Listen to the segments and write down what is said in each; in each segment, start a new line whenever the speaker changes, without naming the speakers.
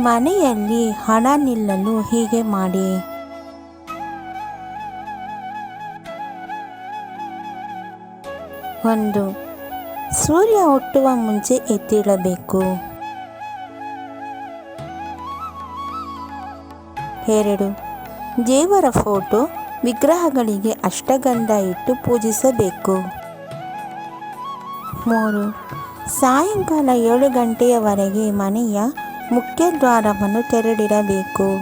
ಮನೆಯಲ್ಲಿ ಹಣ ನಿಲ್ಲಲು ಹೀಗೆ ಮಾಡಿ. ಒಂದು, ಸೂರ್ಯ ಹುಟ್ಟುವ ಮುಂಚೆ ಎತ್ತಿಡಬೇಕು ಎರಡು, ದೇವರ ಫೋಟೋ ವಿಗ್ರಹಗಳಿಗೆ ಅಷ್ಟಗಂಧ ಇಟ್ಟು ಪೂಜಿಸಬೇಕು. ಮೂರು, ಸಾಯಂಕಾಲ ಏಳು ಗಂಟೆಯವರೆಗೆ ಮನೆಯ ಮುಖ್ಯ ದ್ವಾರವನ್ನು ತೆರೆದಿಡಬೇಕು.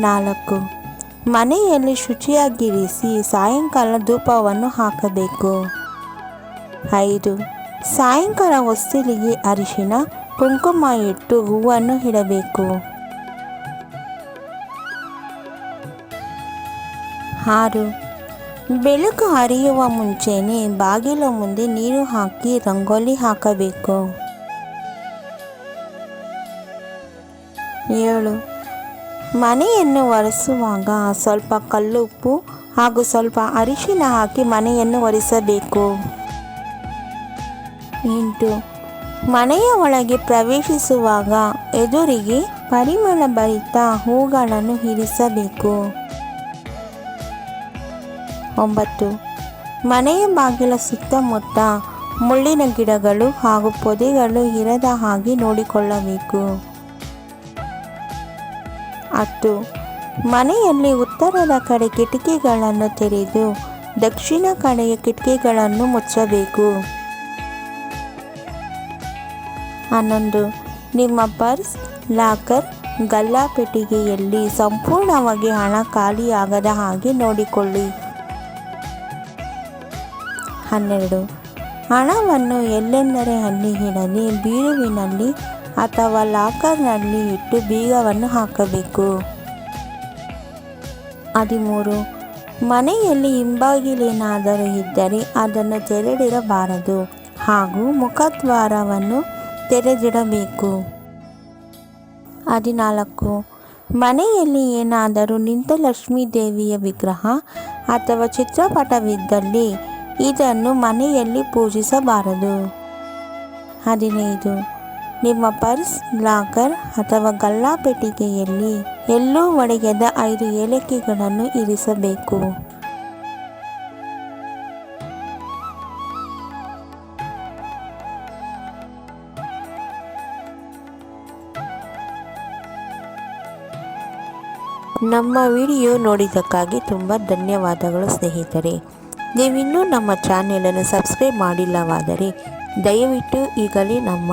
ನಾಲ್ಕು. ಮನೆಯಲ್ಲಿ ಶುಚಿಯಾಗಿರಿಸಿ ಸಾಯಂಕಾಲ ಧೂಪವನ್ನು ಹಾಕಬೇಕು. ಐದು. ಸಾಯಂಕಾಲ ಹೊಸ್ತಿಲಿಗೆ ಅರಿಶಿನ, ಕುಂಕುಮ ಇಟ್ಟು ಹೂವನ್ನು ಇಡಬೇಕು. ಆರು. ಬೆಳಕು ಹರಿಯುವ ಮುಂಚೆನೆ ಬಾಗಿಲ ಮುಂದೆ ನೀರು ಹಾಕಿ ರಂಗೋಲಿ ಹಾಕಬೇಕು. ಏಳು. ಮನೆಯನ್ನು ಒರೆಸುವಾಗ ಸ್ವಲ್ಪ ಕಲ್ಲುಪ್ಪು ಹಾಗೂ ಸ್ವಲ್ಪ ಅರಿಶಿನ ಹಾಕಿ ಮನೆಯನ್ನು ಒರೆಸಬೇಕು. ಎಂಟು. ಮನೆಯ ಒಳಗೆ ಪ್ರವೇಶಿಸುವಾಗ ಎದುರಿಗೆ ಪರಿಮಳ ಭರಿತ ಹೂಗಳನ್ನು ಇರಿಸಬೇಕು. ಒಂಬತ್ತು. ಮನೆಯ ಬಾಗಿಲ ಸುತ್ತಮುತ್ತ ಮುಳ್ಳಿನ ಗಿಡಗಳು ಹಾಗೂ ಪೊದೆಗಳು ಇರದ ಹಾಗೆ ನೋಡಿಕೊಳ್ಳಬೇಕು. ಹತ್ತು ಮನೆಯಲ್ಲಿ ಉತ್ತರದ ಕಡೆ ಕಿಟಕಿಗಳನ್ನು ತೆರೆದು ದಕ್ಷಿಣ ಕಡೆಯ ಕಿಟಕಿಗಳನ್ನು ಮುಚ್ಚಬೇಕು. ಹನ್ನೊಂದು. ನಿಮ್ಮ ಪರ್ಸ್, ಲಾಕರ್, ಗಲ್ಲಾಪೆಟ್ಟಿಗೆಯಲ್ಲಿ ಸಂಪೂರ್ಣವಾಗಿ ಹಣ ಖಾಲಿಯಾಗದ ಹಾಗೆ ನೋಡಿಕೊಳ್ಳಿ. ಹನ್ನೆರಡು. ಹಣವನ್ನು ಎಲ್ಲೆಂದರೆ ಅಲ್ಲಿ ಹಿಡಲಿ ಬೀರುವಿನಲ್ಲಿ ಅಥವಾ ಲಾಕರ್ನಲ್ಲಿ ಇಟ್ಟು ಬೀಗವನ್ನು ಹಾಕಬೇಕು. ಹದಿಮೂರು. ಮನೆಯಲ್ಲಿ ಹಿಂಬಾಗಿಲೇನಾದರೂ ಇದ್ದರೆ ಅದನ್ನು ತೆರೆದಿರಬಾರದು ಹಾಗೂ ಮುಖದ್ವಾರವನ್ನು ತೆರೆದಿಡಬೇಕು. ಹದಿನಾಲ್ಕು. ಮನೆಯಲ್ಲಿ ಏನಾದರೂ ನಿಂತ ಲಕ್ಷ್ಮೀ ದೇವಿಯ ವಿಗ್ರಹ ಅಥವಾ ಚಿತ್ರಪಟವಿದ್ದಲ್ಲಿ ಇದನ್ನು ಮನೆಯಲ್ಲಿ ಪೂಜಿಸಬಾರದು. ಹದಿನೈದು. ನಿಮ್ಮ ಪರ್ಸ್ ಲಾಕರ್ ಅಥವಾ ಗಲ್ಲಾಪೆಟ್ಟಿಗೆಯಲ್ಲಿ ಎಲ್ಲೂ ಒಡೆಯದ ಐದು ಏಲಕ್ಕಿಗಳನ್ನು ಇರಿಸಬೇಕು. ನಮ್ಮ ವಿಡಿಯೋ ನೋಡಿದ್ದಕ್ಕಾಗಿ ತುಂಬ ಧನ್ಯವಾದಗಳು ಸ್ನೇಹಿತರೆ. ನೀವಿನ್ನೂ ನಮ್ಮ ಚಾನೆಲನ್ನು ಸಬ್ಸ್ಕ್ರೈಬ್ ಮಾಡಿಲ್ಲವಾದರೆ ದಯವಿಟ್ಟು ಈಗಲೇ ನಮ್ಮ